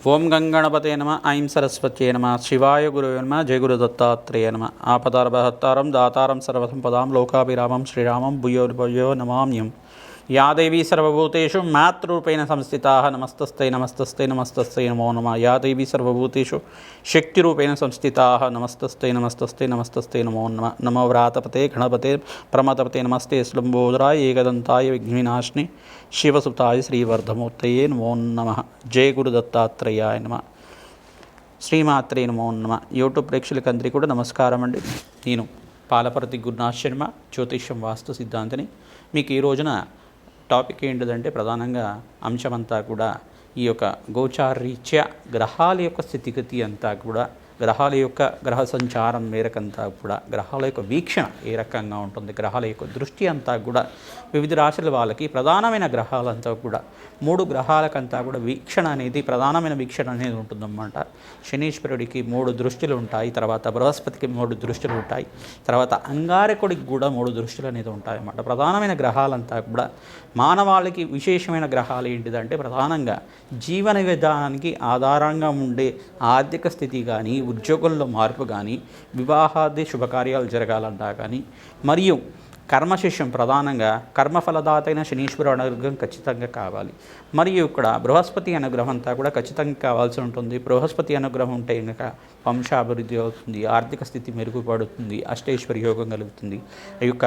ఓం గంగణపతే నమ ఐం సరస్వత్యే నమ శివాయ గురువే నమ జయ గురు దత్తాత్రేయ నమ. ఆపదారభహత్తారం దాతారం సర్వసంపదాం లోకాభిరామం శ్రీరామం భూయో భూయో నమామ్యం యా దేవీ సర్వభూతేషు మాతృరూపేణ సంస్థితా నమస్తస్థై నమస్తస్థై నమస్తస్థై నమో నమ. యా దేవీ సర్వభూతేషు శక్తిరూపేణ సంస్థితా నమస్తస్థై నమస్తస్థై నమస్తస్థై నమో నమ. నమో వ్రాతపతే గణపతే ప్రమతపతే నమస్తే స్లంబోదరాయ ఏకదంతాయ విఘ్నినాశిని శివసుతాయ శ్రీవర్ధమూర్తయే నమో నమ. జయ గురు దత్తాత్రేయాయ నమ. శ్రీమాత్రే నమో నమ. యూట్యూబ్ ప్రేక్షకులందరికీ కూడా నమస్కారం అండి. నేను పాలపర్తి గురునాథ్ శర్మ జ్యోతిష్యం వాస్తు సిద్ధాంతిని మీకు ఈ రోజున టాపిక్ ఏంటిదంటే ప్రధానంగా అంశమంతా కూడా ఈ యొక్క గోచారీత్య గ్రహాల యొక్క స్థితిగతి అంతా కూడా గ్రహాల యొక్క గ్రహ సంచారం మేరకంతా కూడా గ్రహాల యొక్క వీక్షణ ఏ రకంగా ఉంటుంది గ్రహాల యొక్క దృష్టి అంతా కూడా వివిధ రాశుల వాళ్ళకి ప్రధానమైన గ్రహాలంతా కూడా మూడు గ్రహాలకంతా కూడా వీక్షణ అనేది ప్రధానమైన వీక్షణ అనేది ఉంటుందన్నమాట. శనీశ్వరుడికి మూడు దృష్టిలు ఉంటాయి తర్వాత బృహస్పతికి మూడు దృష్టిలు ఉంటాయి తర్వాత అంగారకుడికి కూడా మూడు దృష్టిలు అనేది ఉంటాయి అన్నమాట ప్రధానమైన గ్రహాలంతా కూడా మానవాళికి విశేషమైన గ్రహాలు ఏంటిదంటే ప్రధానంగా జీవన విధానానికి ఆధారంగా ఉండే ఆర్థిక స్థితి కానీ ఉద్యోగంలో మార్పు కానీ వివాహాది శుభకార్యాలు జరగాలంటా కానీ మరియు కర్మశిష్యం ప్రధానంగా కర్మఫలదాత అయిన శనీశ్వర అనుగ్రహం ఖచ్చితంగా కావాలి. మరియు ఇక్కడ బృహస్పతి అనుగ్రహం అంతా కూడా ఖచ్చితంగా కావాల్సి ఉంటుంది. బృహస్పతి అనుగ్రహం ఉంటే కనుక వంశాభివృద్ధి అవుతుంది ఆర్థిక స్థితి మెరుగుపడుతుంది అష్టేశ్వరి యోగం కలుగుతుంది. ఈ యొక్క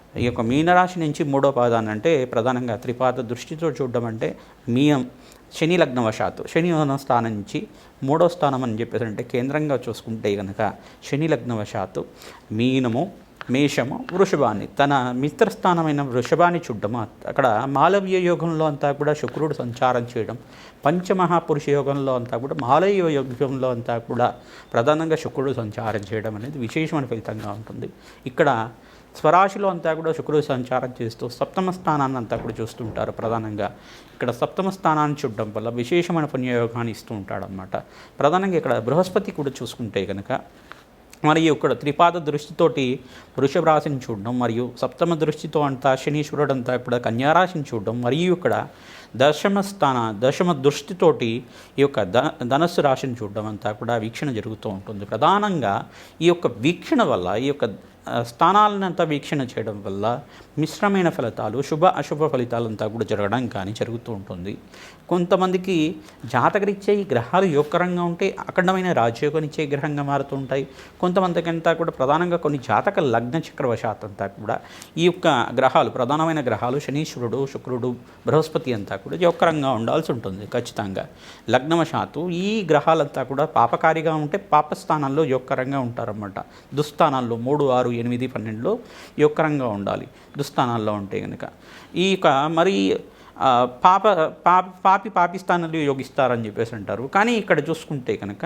ఈ యొక్క మీనరాశి నుంచి మూడో పాదాన్ని అంటే ప్రధానంగా త్రిపాద దృష్టితో చూడడం అంటే మీయం శని లగ్నవశాత్తు. శని స్థానం నుంచి మూడో స్థానం అని చెప్పేసి అంటే కేంద్రంగా చూసుకుంటే కనుక శని లగ్నవశాత్తు మీనము మేషము వృషభాన్ని తన మిత్రస్థానమైన వృషభాన్ని చూడడం అక్కడ మాలవ్య యోగంలో అంతా కూడా శుక్రుడు సంచారం చేయడం పంచమహాపురుష యోగంలో అంతా కూడా మాలవ్య యోగంలో అంతా కూడా ప్రధానంగా శుక్రుడు సంచారం చేయడం అనేది విశేషమైన ఫలితంగా ఉంటుంది. ఇక్కడ స్వరాశిలో అంతా కూడా శుక్రుడు సంచారం చేస్తూ సప్తమ స్థానాన్ని అంతా కూడా చూస్తుంటారు ప్రధానంగా. ఇక్కడ సప్తమ స్థానాన్ని చూడడం వల్ల విశేషమైన పుణ్యయోగాన్ని ఇస్తూ ఉంటాడనమాట ప్రధానంగా ఇక్కడ బృహస్పతి కూడా చూసుకుంటే కనుక మరియు ఇక్కడ త్రిపాద దృష్టితోటి వృషభ రాశిని చూడడం మరియు సప్తమ దృష్టితో అంతా శనీశ్వరుడు అంతా ఇక్కడ కన్యారాశిని చూడడం మరియు ఇక్కడ దశమ స్థాన దశమ దృష్టితోటి ఈ యొక్క ధ ధనస్సు రాశిని చూడడం అంతా కూడా వీక్షణ జరుగుతూ ఉంటుంది. ప్రధానంగా ఈ యొక్క వీక్షణ వల్ల ఈ యొక్క స్థానాలనంతా వీక్షణ చేయడం వల్ల మిశ్రమైన ఫలితాలు శుభ అశుభ ఫలితాలంతా కూడా జరగడం కానీ జరుగుతూ ఉంటుంది. కొంతమందికి జాతకరిచ్చే ఈ గ్రహాలు యోగకరంగా ఉంటే అఖండమైన రాజయోగనిచ్చే గ్రహంగా మారుతూ ఉంటాయి కొంతమందికి అంతా కూడా ప్రధానంగా కొన్ని జాతక లగ్న చక్రవశాత్ అంతా కూడా ఈ యొక్క గ్రహాలు ప్రధానమైన గ్రహాలు శనీశ్వరుడు శుక్రుడు బృహస్పతి అంతా కూడా యోగకరంగా ఉండాల్సి ఉంటుంది ఖచ్చితంగా. లగ్నవశాత్తు ఈ గ్రహాలంతా కూడా పాపకారిగా ఉంటే పాపస్థానాల్లో యోగకరంగా ఉంటారన్నమాట. దుస్థానాల్లో మూడు ఆరు ఎనిమిది పన్నెండులో యోగకరంగా ఉండాలి. దుస్థానాల్లో ఉంటే కనుక ఈ యొక్క మరి పాప పాప పాపి పాపిస్తానంలో యోగిస్తారని చెప్పేసి అంటారు. కానీ ఇక్కడ చూసుకుంటే కనుక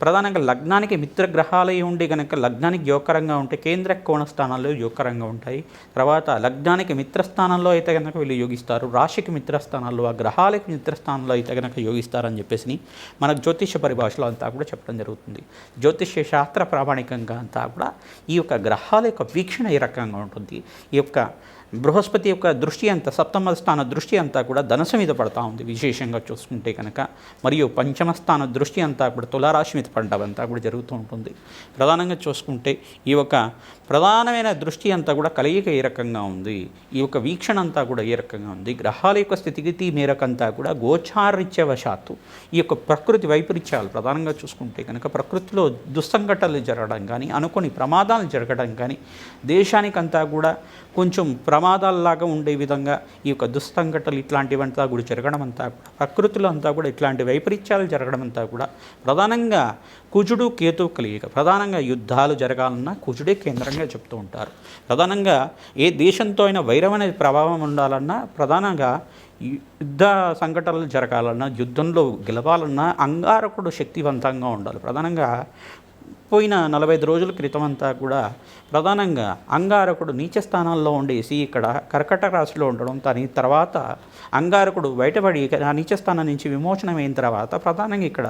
ప్రధానంగా లగ్నానికి మిత్రగ్రహాలై ఉండి కనుక లగ్నానికి యోగకరంగా ఉంటే కేంద్ర కోణ స్థానాల్లో యోగకరంగా ఉంటాయి. తర్వాత లగ్నానికి మిత్రస్థానంలో అయితే కనుక వీళ్ళు యోగిస్తారు. రాశికి మిత్రస్థానాల్లో ఆ గ్రహాలకి మిత్రస్థానంలో అయితే కనుక యోగిస్తారని చెప్పేసి మనకు జ్యోతిష్య పరిభాషలో అంతా కూడా చెప్పడం జరుగుతుంది. జ్యోతిష్య శాస్త్ర ప్రామాణికంగా అంతా కూడా ఈ యొక్క గ్రహాల యొక్క వీక్షణ ఈ రకంగా ఉంటుంది? ఈ యొక్క బృహస్పతి యొక్క దృష్టి అంతా సప్తమ స్థాన దృష్టి అంతా కూడా ధనసు మీద పడతా ఉంది విశేషంగా చూసుకుంటే కనుక. మరియు పంచమ స్థాన దృష్టి అంతా కూడా తులారాశి మీద పడడం అంతా కూడా జరుగుతూ ఉంటుంది. ప్రధానంగా చూసుకుంటే ఈ యొక్క ప్రధానమైన దృష్టి అంతా కూడా కలయిక ఏ రకంగా ఉంది? ఈ యొక్క వీక్షణ అంతా కూడా ఏ రకంగా ఉంది? గ్రహాల యొక్క స్థితిగతి మేరకంతా కూడా గోచారిత్యవశాత్తు ఈ యొక్క ప్రకృతి వైపరీత్యాలు ప్రధానంగా చూసుకుంటే కనుక ప్రకృతిలో దుస్సంఘటనలు జరగడం కానీ అనుకోని ప్రమాదాలు జరగడం కానీ దేశానికంతా కూడా కొంచెం ప్రమాదాలలాగా ప్రమాదాల్లాగా ఉండే విధంగా ఈ యొక్క దుస్సంఘటనలు ఇట్లాంటివంతా కూడా జరగడం అంతా కూడా ప్రకృతిలో అంతా కూడా ఇట్లాంటి వైపరీత్యాలు జరగడం అంతా కూడా ప్రధానంగా కుజుడు కేతు కలియక ప్రధానంగా యుద్ధాలు జరగాలన్నా కుజుడే కేంద్రంగా చెప్తూ ఉంటారు. ప్రధానంగా ఏ దేశంతో అయినా వైరం అనే ప్రభావం ఉండాలన్నా ప్రధానంగా యుద్ధ సంఘటనలు జరగాలన్నా యుద్ధంలో గెలవాలన్నా అంగారకుడు శక్తివంతంగా ఉండాలి. ప్రధానంగా పోయిన నలభై ఐదు రోజుల క్రితం అంతా కూడా ప్రధానంగా అంగారకుడు నీచ స్థానాల్లో ఉండేసి ఇక్కడ కర్కట రాశిలో ఉండడం దాని తర్వాత అంగారకుడు బయటపడి ఆ నీచ స్థానం నుంచి విమోచనమైన తర్వాత ప్రధానంగా ఇక్కడ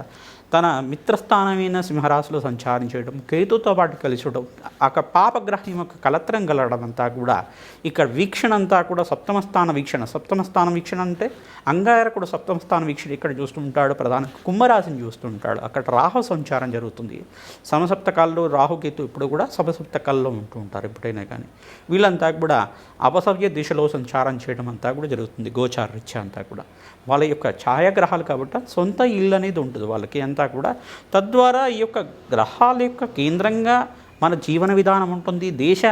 తన మిత్రస్థానమైన సింహరాశిలో సంచారం చేయడం కేతుతో పాటు కలిసి ఒక పాపగ్రహం యొక్క కలత్రం కలగడం అంతా కూడా ఇక్కడ వీక్షణ అంతా కూడా సప్తమ స్థాన వీక్షణ. సప్తమ స్థాన వీక్షణ అంటే అంగారకుడు సప్తమ స్థాన వీక్షణ ఇక్కడ చూస్తుంటాడు ప్రధాన కుంభరాశిని చూస్తుంటాడు. అక్కడ రాహు సంచారం జరుగుతుంది. సమసప్తకాల్లో రాహుకేతు ఇప్పుడు కూడా సమసప్తకాల్లో ఉంటూ ఉంటారు ఎప్పుడైనా కానీ. వీళ్ళంతా కూడా అపసవ్య దిశలో సంచారం చేయడం అంతా కూడా జరుగుతుంది గోచార రీత్యా అంతా కూడా. వాళ్ళ యొక్క ఛాయాగ్రహాలు కాబట్టి సొంత ఇల్లు అనేది ఉంటుంది వాళ్ళకి. అంతా కూడా తద్వారా ఈ యొక్క గ్రహాల యొక్క కేంద్రంగా మన జీవన విధానం ఉంటుంది దేశ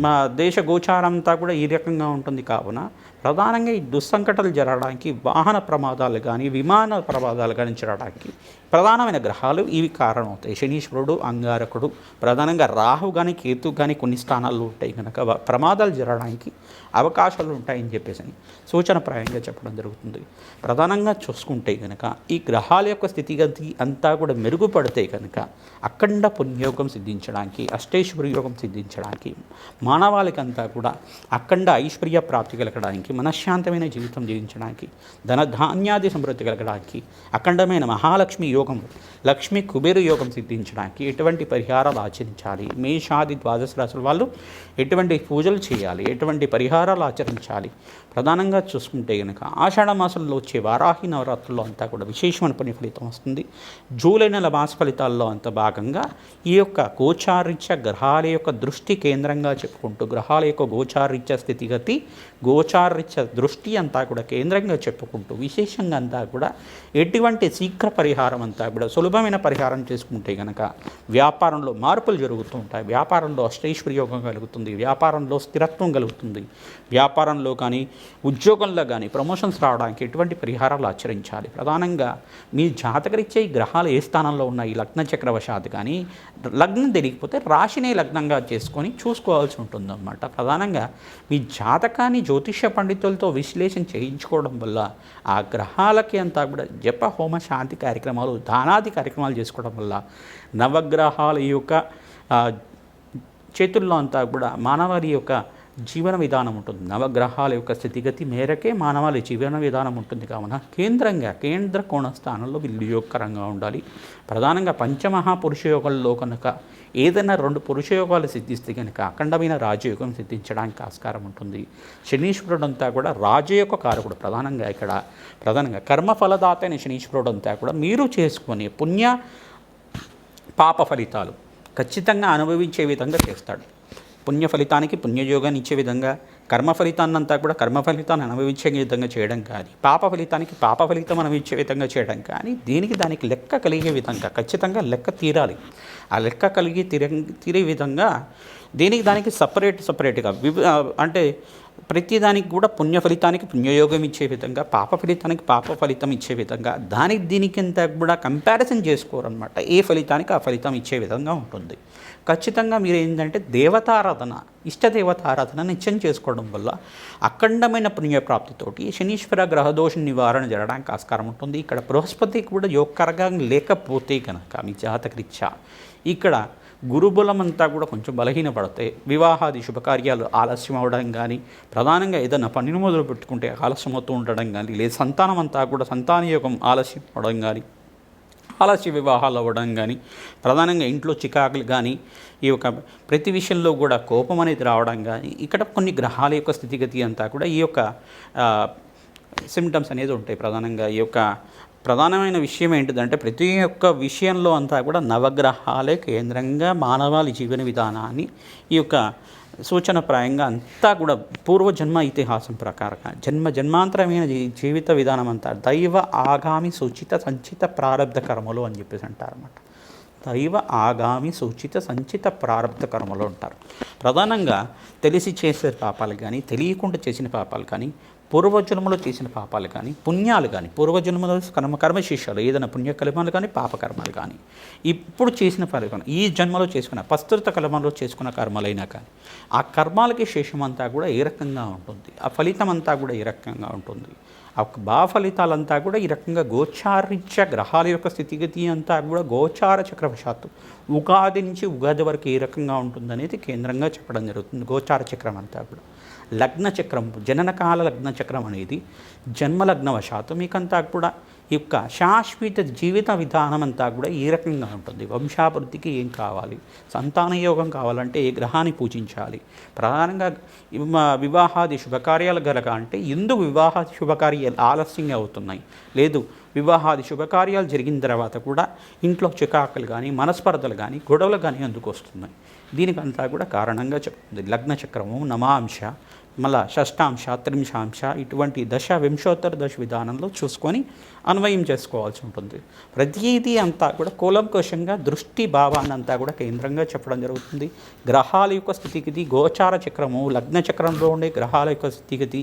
మా దేశ గోచారం అంతా కూడా ఈ రకంగా ఉంటుంది కావున ప్రధానంగా ఈ దుస్సంకటలు జరగడానికి వాహన ప్రమాదాలు కానీ విమాన ప్రమాదాలు కానీ జరగడానికి ప్రధానమైన గ్రహాలు ఇవి కారణమవుతాయి. శనీశ్వరుడు అంగారకుడు ప్రధానంగా రాహు కానీ కేతు కానీ కొన్ని స్థానాల్లో ఉంటాయి కనుక ప్రమాదాలు జరగడానికి అవకాశాలు ఉంటాయని చెప్పేసి సూచనప్రాయంగా చెప్పడం జరుగుతుంది. ప్రధానంగా చూసుకుంటే కనుక ఈ గ్రహాల యొక్క స్థితిగతి అంతా కూడా మెరుగుపడితే కనుక అఖండ పుణ్యోగం సిద్ధించడానికి అష్టేశ్వరి యోగం సిద్ధించడానికి మానవాళికంతా కూడా అఖండ ఐశ్వర్య ప్రాప్తి కలగడానికి మనశ్శాంతమైన జీవితం జీవించడానికి ధన ధాన్యాది సమృద్ధి కలగడానికి అఖండమైన మహాలక్ష్మి యోగం లక్ష్మి కుబేరు యోగం సిద్ధించడానికి ఎటువంటి పరిహారాలు ఆచరించాలి? మేషాది ద్వాదశ రాశుల వాళ్ళు ఎటువంటి పూజలు చేయాలి? ఎటువంటి పరిహారాలు ఆచరించాలి? ప్రధానంగా చూసుకుంటే కనుక ఆషాఢ మాసంలో వచ్చే వారాహి నవరాత్రుల్లో అంతా కూడా విశేషమైన పని ఫలితం వస్తుంది. జూలై నెల మాస ఫలితాల్లో అంత భాగంగా ఈ యొక్క గోచారిత్య గ్రహాల యొక్క దృష్టి కేంద్రంగా చెప్పుకుంటూ గ్రహాల యొక్క గోచారిత్య స్థితిగతి గోచారిత్య దృష్టి అంతా కూడా కేంద్రంగా చెప్పుకుంటూ విశేషంగా అంతా కూడా ఎటువంటి శీఘ్ర పరిహారం అంతా కూడా సులభమైన పరిహారం చేసుకుంటే కనుక వ్యాపారంలో మార్పులు జరుగుతూ ఉంటాయి. వ్యాపారంలో అష్టైశ్వర్యోగం కలుగుతుంది వ్యాపారంలో స్థిరత్వం కలుగుతుంది. వ్యాపారంలో కానీ ఉద్యోగంలో కానీ ప్రమోషన్స్ రావడానికి ఎటువంటి పరిహారాలు ఆచరించాలి? ప్రధానంగా మీ జాతకరిచ్చే ఈ గ్రహాలు ఏ స్థానంలో ఉన్నాయి? లగ్న చక్రవశాత్ కానీ లగ్నం తెలియకపోతే రాశినే లగ్నంగా చేసుకొని చూసుకోవాల్సి ఉంటుందన్నమాట. ప్రధానంగా మీ జాతకాన్ని జ్యోతిష్య పండితులతో విశ్లేషణ చేయించుకోవడం వల్ల ఆ గ్రహాలకి అంతా కూడా జప హోమ శాంతి కార్యక్రమాలు దానాది కార్యక్రమాలు చేసుకోవడం వల్ల నవగ్రహాల యొక్క చేతుల్లో అంతా కూడా మానవారి యొక్క జీవన విధానం ఉంటుంది. నవగ్రహాల యొక్క స్థితిగతి మేరకే మానవాళి జీవన విధానం ఉంటుంది కావున కేంద్రంగా కేంద్ర కోణస్థానంలో వీళ్ళు యోగకరంగా ఉండాలి. ప్రధానంగా పంచమహాపురుష యోగాల్లో కనుక ఏదైనా రెండు పురుషయోగాలు సిద్ధిస్తే కనుక అఖండమైన రాజయోగం సిద్ధించడానికి ఆస్కారం ఉంటుంది. శనీశ్వరుడు అంతా కూడా రాజయోగ కారకుడు ప్రధానంగా ఇక్కడ ప్రధానంగా కర్మఫలదాత అయిన శనీశ్వరుడు అంతా కూడా మీరు చేసుకొని పుణ్య పాప ఫలితాలు ఖచ్చితంగా అనుభవించే విధంగా చేస్తాడు. పుణ్య ఫలితానికి పుణ్యయోగాన్ని ఇచ్చే విధంగా కర్మ ఫలితాన్నంతా కూడా కర్మ ఫలితాన్ని అనుభవించే విధంగా చేయడం కానీ పాప ఫలితానికి పాప ఫలితం అనుభవించే విధంగా చేయడం కానీ దీనికి దానికి లెక్క కలిగే విధంగా ఖచ్చితంగా లెక్క తీరాలి. ఆ లెక్క కలిగి తీరే తీరే విధంగా దీనికి దానికి సపరేట్ సపరేట్గా విభ అంటే ప్రతి దానికి కూడా పుణ్య ఫలితానికి పుణ్యయోగం ఇచ్చే విధంగా పాప ఫలితానికి పాప ఫలితం ఇచ్చే విధంగా దానికి దీనికి కూడా కంపారిజన్ చేసుకోరనమాట ఏ ఫలితానికి ఆ ఫలితం ఇచ్చే విధంగా ఉంటుంది. ఖచ్చితంగా మీరు ఏంటంటే దేవతారాధన ఇష్టదేవతారాధన నిత్యం చేసుకోవడం వల్ల అఖండమైన పుణ్యప్రాప్తితోటి శనీశ్వర గ్రహదోష నివారణ జరగడానికి ఆస్కారం ఉంటుంది. ఇక్కడ బృహస్పతి కూడా యోగకరంగా లేకపోతే కనుక మీ జాతకరీత్యా ఇక్కడ గురుబలం అంతా కూడా కొంచెం బలహీనపడతాయి వివాహాది శుభకార్యాలు ఆలస్యం అవడం కానీ ప్రధానంగా ఏదైనా పనిని మొదలు పెట్టుకుంటే ఆలస్యం అవుతూ ఉండడం కానీ లేదా సంతానం అంతా కూడా సంతాన యోగం ఆలస్యం అవడం కానీ ఆలస్య వివాహాలు అవ్వడం కానీ ప్రధానంగా ఇంట్లో చికాకులు కానీ ఈ యొక్క ప్రతి విషయంలో కూడా కోపం అనేది రావడం కానీ ఇక్కడ కొన్ని గ్రహాల యొక్క స్థితిగతి అంతా కూడా ఈ యొక్క సిమ్టమ్స్ అనేది ఉంటాయి ప్రధానంగా ఈ యొక్క ప్రధానమైన విషయం ఏంటిదంటే ప్రతి ఒక్క విషయంలో అంతా కూడా నవగ్రహాలే కేంద్రంగా మానవాళి జీవన విధానాన్ని ఈ యొక్క సూచనప్రాయంగా అంతా కూడా పూర్వజన్మ ఇతిహాసం ప్రకారంగా జన్మ జన్మాంతరమైన జీవిత విధానం అంతా దైవ ఆగామి సూచిత సంచిత ప్రారంధ కర్మలు అని చెప్పేసి అంటారన్నమాట. దైవ ఆగామి సూచిత సంచిత ప్రారంధ కర్మలు ఉంటారు ప్రధానంగా తెలిసి చేసే పాపాలు కానీ తెలియకుండా చేసిన పాపాలు కానీ పూర్వజన్మలో చేసిన పాపాలు కానీ పుణ్యాలు కానీ పూర్వజన్మలో కర్మ కర్మశేషాలు ఏదైనా పుణ్యకర్మాలు కానీ పాపకర్మాలు కానీ ఇప్పుడు చేసిన పరిగణ ఈ జన్మలో చేసుకున్న ప్రస్తుత కర్మలో చేసుకున్న కర్మలైనా కానీ ఆ కర్మాలకి శేషం అంతా కూడా ఏ రకంగా ఉంటుంది? ఆ ఫలితం అంతా కూడా ఏ రకంగా ఉంటుంది? ఆ బా ఫలితాలంతా కూడా ఈ రకంగా గోచారిత్య గ్రహాల యొక్క స్థితిగతి అంతా కూడా గోచార చక్రవశాత్తు ఉగాది నుంచి ఉగాది వరకు ఏ రకంగా ఉంటుందనేది కేంద్రంగా చెప్పడం జరుగుతుంది. గోచార చక్రం అంతా కూడా. లగ్నచక్రం జననకాల లగ్నచక్రం అనేది జన్మలగ్నవశాత్తు మీకంతా కూడా ఈ యొక్క శాశ్వత జీవిత విధానం అంతా కూడా ఈ రకంగా ఉంటుంది. వంశాభివృద్ధికి ఏం కావాలి? సంతాన యోగం కావాలంటే ఏ గ్రహాన్ని పూజించాలి? ప్రధానంగా వివాహాది శుభకార్యాలు గలక అంటే ఎందుకు వివాహ శుభకార్యాలు ఆలస్యంగా అవుతున్నాయి. లేదు వివాహాది శుభకార్యాలు జరిగిన తర్వాత కూడా ఇంట్లో చికాకులు కానీ మనస్పర్ధలు కానీ గొడవలు కానీ అందుకు వస్తున్నాయి. దీనికంతా కూడా కారణంగా చెప్తుంది లగ్న చక్రము నమాంశ మళ్ళా షష్టాంశ త్రింశాంశ ఇటువంటి దశ వింశోత్తర దశ విధానంలో చూసుకొని అన్వయం చేసుకోవాల్సి ఉంటుంది. ప్రతిదీ అంతా కూడా కూలంకోశంగా దృష్టి భావాన్ని అంతా కూడా కేంద్రంగా చెప్పడం జరుగుతుంది. గ్రహాల యొక్క స్థితిగతి గోచార చక్రము లగ్న చక్రంలో ఉండే గ్రహాల యొక్క స్థితిగతి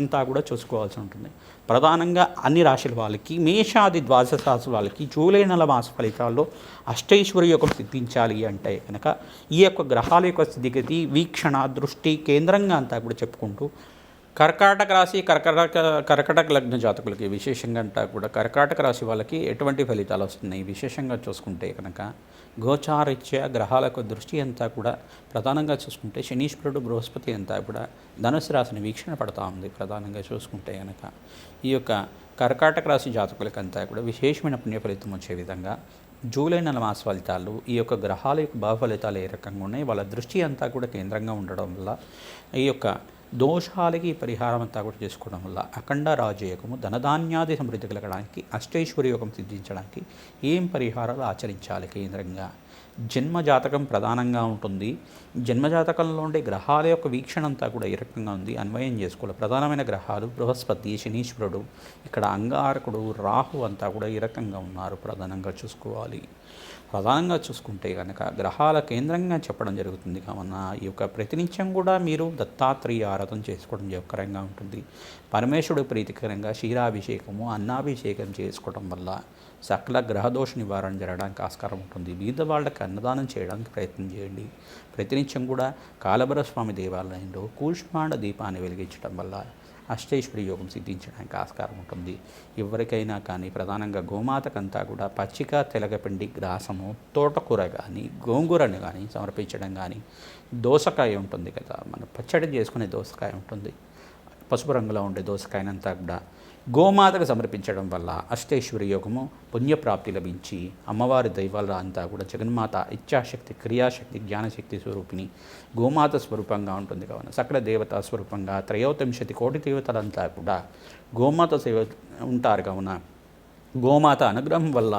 అంతా కూడా చూసుకోవాల్సి ఉంటుంది. ప్రధానంగా అన్ని రాశుల వాళ్ళకి మేషాది ద్వాదశ రాశుల వాళ్ళకి జూలై నెల మాస ఫలితాల్లో అష్టైశ్వర్య యోగం సిద్ధించాలి అంటే కనుక ఈ యొక్క గ్రహాల యొక్క స్థితిగతి వీక్షణ దృష్టి కేంద్రంగా అంతా కూడా చెప్పుకుంటూ కర్కాటక రాశి కర్కటక కర్కటక లగ్న జాతకులకి విశేషంగా అంతా కూడా కర్కాటక రాశి వాళ్ళకి ఎటువంటి ఫలితాలు వస్తున్నాయి? విశేషంగా చూసుకుంటే కనుక గోచారిత్య గ్రహాలకు దృష్టి అంతా కూడా ప్రధానంగా చూసుకుంటే శనీశ్వరుడు బృహస్పతి అంతా కూడా ధనుసు రాశిని వీక్షణ పడతా ఉంది ప్రధానంగా చూసుకుంటే కనుక ఈ యొక్క కర్కాటక రాశి జాతకులకంతా కూడా విశేషమైన పుణ్య ఫలితం వచ్చే విధంగా జూలై నెల మాస ఫలితాలు ఈ యొక్క గ్రహాల యొక్క భావ ఫలితాలు ఏ రకంగా ఉన్నాయి వాళ్ళ దృష్టి అంతా కూడా కేంద్రంగా ఉండడం వల్ల ఈ యొక్క దోషాలకి పరిహారం అంతా కూడా చేసుకోవడం వల్ల అఖండ రాజయోగము ధనధాన్యాది సమృద్ధి కలగడానికి అష్టైశ్వర్య యోగం సిద్ధించడానికి ఏం పరిహారాలు ఆచరించాలి కేంద్రంగా? జన్మ జాతకం ప్రధానంగా ఉంటుంది. జన్మజాతకంలో ఉండే గ్రహాల యొక్క వీక్షణ అంతా కూడా ఈ రకంగా ఉంది. అన్వయం చేసుకోవాలి. ప్రధానమైన గ్రహాలు బృహస్పతి శనీశ్వరుడు ఇక్కడ అంగారకుడు రాహు అంతా కూడా ఈ రకంగా ఉన్నారు. ప్రధానంగా చూసుకోవాలి. ప్రధానంగా చూసుకుంటే కనుక గ్రహాల కేంద్రంగా చెప్పడం జరుగుతుంది కావున ఈ యొక్క ప్రతినిత్యం కూడా మీరు దత్తాత్రేయ ఆరాధన చేసుకోవడం జయకరంగా ఉంటుంది. పరమేశ్వరుడు ప్రీతికరంగా క్షీరాభిషేకము అన్నాభిషేకం చేసుకోవడం వల్ల సకల గ్రహదోష నివారణ జరగడానికి ఆస్కారం ఉంటుంది. బీద వాళ్ళకి అన్నదానం చేయడానికి ప్రయత్నం చేయండి. ప్రతినిత్యం కూడా కాలభర స్వామి దేవాలయంలో కూష్మాండ దీపాన్ని వెలిగించడం వల్ల అష్టైశ్వరి యోగం సిద్ధించడానికి ఆస్కారం ఉంటుంది. ఎవరికైనా కానీ ప్రధానంగా గోమాతకంతా కూడా పచ్చిక తెలగపిండి గ్రాసము తోటకూర కానీ గోంగూరను కానీ సమర్పించడం కానీ దోసకాయ ఉంటుంది కదా. మనం పచ్చడి చేసుకునే దోసకాయ ఉంటుంది. పసుపు రంగులో ఉండే దోసకాయనంతా కూడా గోమాతకు సమర్పించడం వల్ల అష్టేశ్వరి యోగము పుణ్యప్రాప్తి లభించి అమ్మవారి దైవాల అంతా కూడా జగన్మాత ఇచ్ఛాశక్తి క్రియాశక్తి జ్ఞానశక్తి స్వరూపిణి గోమాత స్వరూపంగా ఉంటుంది కావున. సకల దేవత స్వరూపంగా త్రయోవింశతి కోటి దేవతలంతా కూడా గోమాత సేవ ఉంటారు కావున. గోమాత అనుగ్రహం వల్ల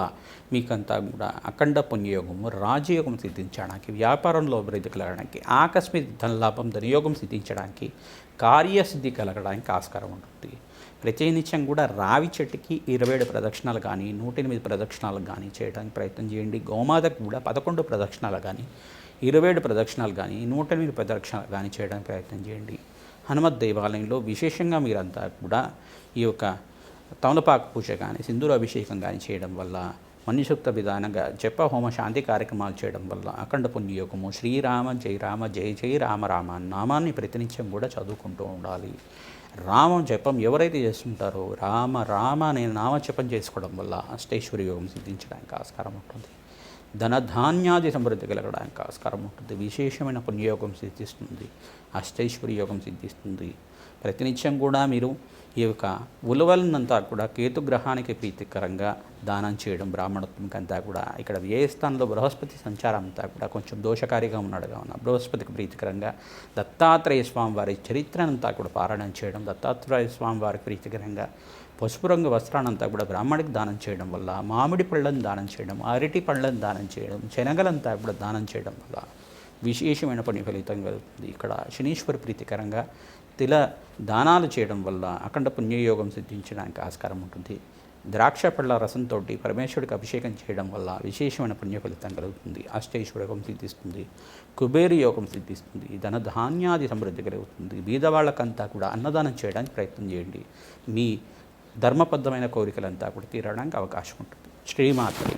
మీకంతా కూడా అఖండ పుణ్యయోగము రాజయోగం సిద్ధించడానికి వ్యాపారంలో అభివృద్ధి కలగడానికి ఆకస్మిక ధనలాభం ధనయోగం సిద్ధించడానికి కార్యసిద్ధి కలగడానికి ఆస్కారం ఉంటుంది. ప్రతినిత్యం కూడా రావి చెట్టుకి ఇరవై ఏడు ప్రదక్షిణాలు కానీ నూట ఎనిమిది ప్రదక్షిణాలు కానీ చేయడానికి ప్రయత్నం చేయండి. గోమాతకు కూడా పదకొండు ప్రదక్షిణాలు కానీ ఇరవై ఏడు ప్రదక్షిణాలు కానీ నూట ఎనిమిది ప్రదక్షిణాలు కానీ చేయడానికి ప్రయత్నం చేయండి. హనుమత్ దేవాలయంలో విశేషంగా మీరంతా కూడా ఈ యొక్క తమలపాకు పూజ కానీ సింధూర అభిషేకం కానీ చేయడం వల్ల మన్యుసూక్త విధానంగా జప హోమ శాంతి కార్యక్రమాలు చేయడం వల్ల అఖండ పుణ్యయోగము శ్రీరామ జై రామ జై జై రామ రామ నామాన్ని ప్రతినిత్యం కూడా చదువుకుంటూ ఉండాలి. రామం జపం ఎవరైతే చేస్తుంటారో రామ రామ అనే నామ జపం చేసుకోవడం వల్ల అష్టైశ్వర్య యోగం సిద్ధించడానికి ఆస్కారం ఉంటుంది. ధనధాన్యాది సమృద్ధి కలగడానికి ఆస్కారం ఉంటుంది విశేషమైన పుణ్యయోగం సిద్ధిస్తుంది అష్టైశ్వర్య యోగం సిద్ధిస్తుంది. ప్రతినిత్యం కూడా మీరు ఈ యొక్క ఉలవలనంతా కూడా కేతుగ్రహానికి ప్రీతికరంగా దానం చేయడం బ్రాహ్మణత్వంకి అంతా కూడా ఇక్కడ వ్యయస్థానంలో బృహస్పతి సంచారం అంతా కూడా కొంచెం దోషకారిగా ఉన్నాడు కావున బృహస్పతికి ప్రీతికరంగా దత్తాత్రేయ స్వామి వారి చరిత్రనంతా కూడా పారాయణం చేయడం దత్తాత్రేయ స్వామి వారికి ప్రీతికరంగా పసుపు రంగు వస్త్రానంతా కూడా బ్రాహ్మణికి దానం చేయడం వల్ల మామిడి పళ్ళను దానం చేయడం అరటి పళ్ళను దానం చేయడం శనగలంతా కూడా దానం చేయడం వల్ల విశేషమైన పని ఫలితం కలుగుతుంది. ఇక్కడ శనీశ్వర ప్రీతికరంగా తిల దానాలు చేయడం వల్ల అఖండ పుణ్యయోగం సిద్ధించడానికి ఆస్కారం ఉంటుంది. ద్రాక్ష పళ్ళ రసంతో పరమేశ్వరుడికి అభిషేకం చేయడం వల్ల విశేషమైన పుణ్య ఫలితం కలుగుతుంది. అష్టైశ్వరకం సిద్ధిస్తుంది. కుబేరు యోగం సిద్ధిస్తుంది. ధన ధాన్యాది సమృద్ధి కలుగుతుంది. బీదవాళ్ళకంతా కూడా అన్నదానం చేయడానికి ప్రయత్నం చేయండి. మీ ధర్మబద్ధమైన కోరికలంతా కూడా తీరడానికి అవకాశం ఉంటుంది. శ్రీమాతృ